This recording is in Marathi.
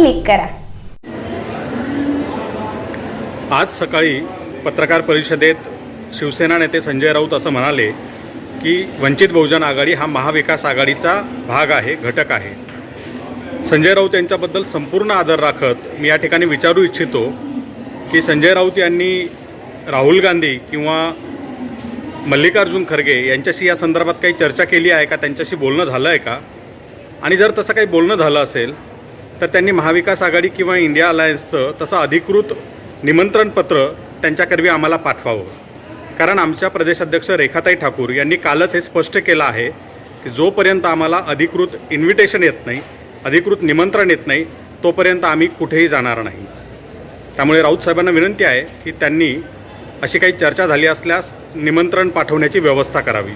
क्लिक करा. आज सकाळी पत्रकार परिषदेत शिवसेना नेते संजय राऊत असं म्हणाले की वंचित बहुजन आघाडी हा महाविकास आघाडीचा भाग आहे घटक आहे. संजय राऊत यांच्याबद्दल संपूर्ण आदर राखत मी या ठिकाणी विचारू इच्छितो की संजय राऊत यांनी राहुल गांधी किंवा मल्लिकार्जुन खरगे यांच्याशी या संदर्भात काही चर्चा केली आहे का? त्यांच्याशी बोलणं झालं आहे का? आणि जर तसं काही बोलणं झालं असेल तर त्यांनी महाविकास आघाडी किंवा इंडिया अलायन्सचं तसं अधिकृत निमंत्रणपत्र त्यांच्याकरवी आम्हाला पाठवावं. कारण आमच्या प्रदेशाध्यक्ष रेखाताई ठाकूर यांनी कालच हे स्पष्ट केलं आहे की जोपर्यंत आम्हाला अधिकृत इन्व्हिटेशन येत नाही अधिकृत निमंत्रण येत नाही तोपर्यंत आम्ही कुठेही जाणार नाही. त्यामुळे राऊत साहेबांना विनंती आहे की त्यांनी अशी काही चर्चा झाली असल्यास निमंत्रण पाठवण्याची व्यवस्था करावी.